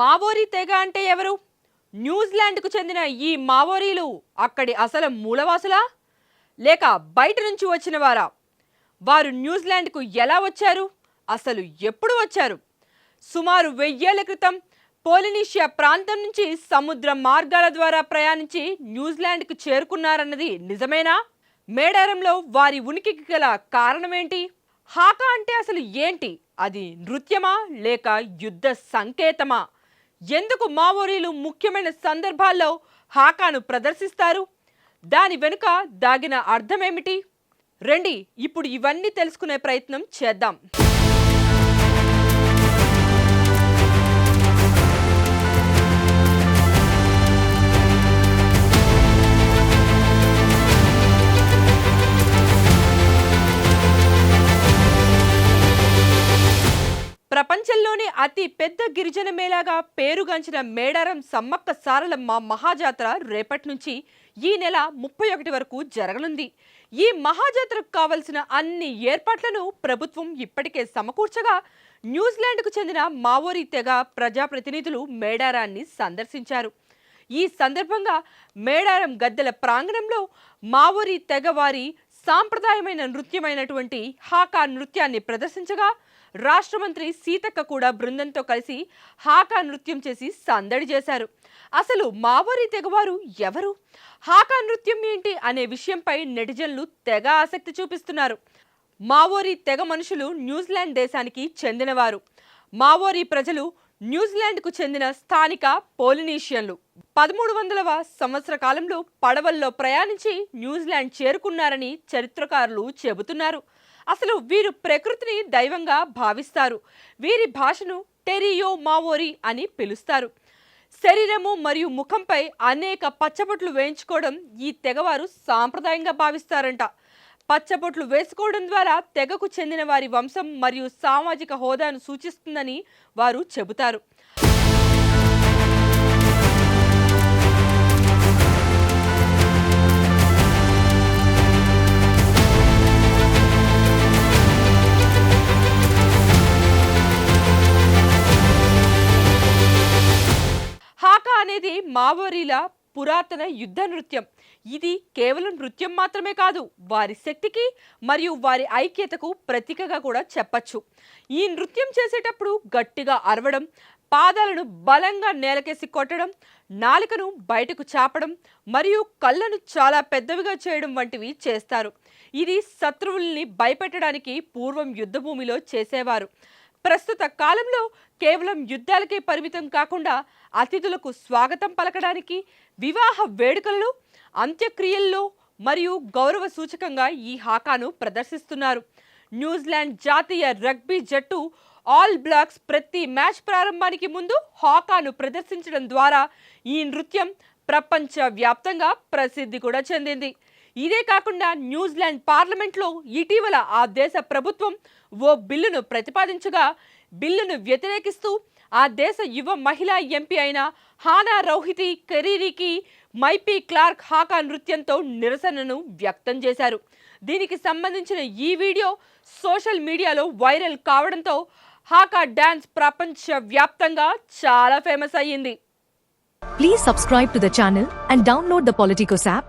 Maori తెగ అంటే ఎవరు? న్యూజిలాండ్కు చెందిన ఈ మావోరీలు అక్కడి అసలు మూలవాసులా? లేక బయట నుంచి వచ్చిన వారా వారు న్యూజిలాండ్కు ఎలా వచ్చారు? అసలు ఎప్పుడు వచ్చారు? సుమారు వెయ్యేళ్ళ క్రితం పోలినీషియా ప్రాంతం నుంచి సముద్ర మార్గాల ద్వారా ప్రయాణించి న్యూజిలాండ్కు చేరుకున్నారన్నది నిజమేనా? మేడారంలో వారి ఉనికికి గల కారణమేంటి? హాకా అంటే అసలు ఏంటి? అది నృత్యమా? లేక యుద్ధ సంకేతమా? ఎందుకు మావోరీలు ముఖ్యమైన సందర్భాల్లో హాకాను ప్రదర్శిస్తారు? దాని వెనుక దాగిన అర్థమేమిటి? రండి ఇప్పుడు ఇవన్నీ తెలుసుకునే ప్రయత్నం చేద్దాం. ప్రపంచంలోనే అతి పెద్ద గిరిజన మేళాగా పేరుగాంచిన మేడారం సమ్మక్క సారలమ్మ మహాజాతర రేపటి నుంచి ఈ నెల ముప్పై ఒకటి వరకు జరగనుంది. ఈ మహాజాతరకు కావలసిన అన్ని ఏర్పాట్లను ప్రభుత్వం ఇప్పటికే సమకూర్చగా న్యూజిలాండ్కు చెందిన మావోరీ తెగ ప్రజాప్రతినిధులు మేడారాన్ని సందర్శించారు. ఈ సందర్భంగా మేడారం గద్దెల ప్రాంగణంలో మావోరీ తెగవారి సాంప్రదాయమైన నృత్యమైనటువంటి హాకా నృత్యాన్ని ప్రదర్శించగా రాష్ట్ర మంత్రి సీతక్క కూడా బృందంతో కలిసి హాకా నృత్యం చేసి సందడి చేశారు. అసలు మావోరి తెగవారు ఎవరు? హాకా నృత్యం ఏంటి అనే విషయంపై నెటిజన్లు తెగ ఆసక్తి చూపిస్తున్నారు. మావోరి తెగ మనుషులు న్యూజిలాండ్ దేశానికి చెందినవారు. మావోరి ప్రజలు న్యూజిలాండ్కు చెందిన స్థానిక పోలినీషియన్లు. పదమూడు వందలవ సంవత్సర కాలంలో పడవల్లో ప్రయాణించి న్యూజిలాండ్ చేరుకున్నారని చరిత్రకారులు చెబుతున్నారు. అసలు వీరు ప్రకృతిని దైవంగా భావిస్తారు. వీరి భాషను టెరియో మావోరి అని పిలుస్తారు. శరీరము మరియు ముఖంపై అనేక పచ్చబొట్లు వేయించుకోవడం ఈ తెగవారు సాంప్రదాయంగా భావిస్తారంట. పచ్చబొట్లు వేసుకోవడం ద్వారా తెగకు చెందిన వారి వంశం మరియు సామాజిక హోదాను సూచిస్తుందని వారు చెబుతారు. అనేది మావోరీల పురాతన యుద్ధ నృత్యం. ఇది కేవలం నృత్యం మాత్రమే కాదు వారి శక్తికి మరియు వారి ఐక్యతకు ప్రతీకగా కూడా చెప్పచ్చు. ఈ నృత్యం చేసేటప్పుడు గట్టిగా అరవడం పాదాలను బలంగా నేలకేసి కొట్టడం నాలుకను బయటకు చాపడం మరియు కళ్ళను చాలా పెద్దవిగా చేయడం వంటివి చేస్తారు. ఇది శత్రువుల్ని భయపెట్టడానికి పూర్వం యుద్ధభూమిలో చేసేవారు. ప్రస్తుత కాలంలో కేవలం యుద్ధాలకే పరిమితం కాకుండా అతిథులకు స్వాగతం పలకడానికి వివాహ వేడుకలలో అంత్యక్రియల్లో మరియు గౌరవ సూచకంగా ఈ హాకాను ప్రదర్శిస్తున్నారు. న్యూజిలాండ్ జాతీయ రగ్బీ జట్టు ఆల్ బ్లాక్స్ ప్రతి మ్యాచ్ ప్రారంభానికి ముందు హాకాను ప్రదర్శించడం ద్వారా ఈ నృత్యం ప్రపంచవ్యాప్తంగా ప్రసిద్ధి కూడా చెందింది. ఇదే కాకుండా న్యూజిలాండ్ పార్లమెంట్లో ఇటీవల ఆ దేశ ప్రభుత్వం ఓ బిల్లును ప్రతిపాదించగా బిల్లును వ్యతిరేకిస్తూ ఆ దేశ యువ మహిళా ఎంపీ అయిన Hana Rawhiti Kareariki Maipi Clarke haka నృత్యంతో నిరసనను వ్యక్తం చేశారు. దీనికి సంబంధించిన ఈ వీడియో సోషల్ మీడియాలో వైరల్ కావడంతో హాకా డ్యాన్స్ ప్రపంచ వ్యాప్తంగా చాలా ఫేమస్ అయ్యింది. Please subscribe to the channel and download the politicos app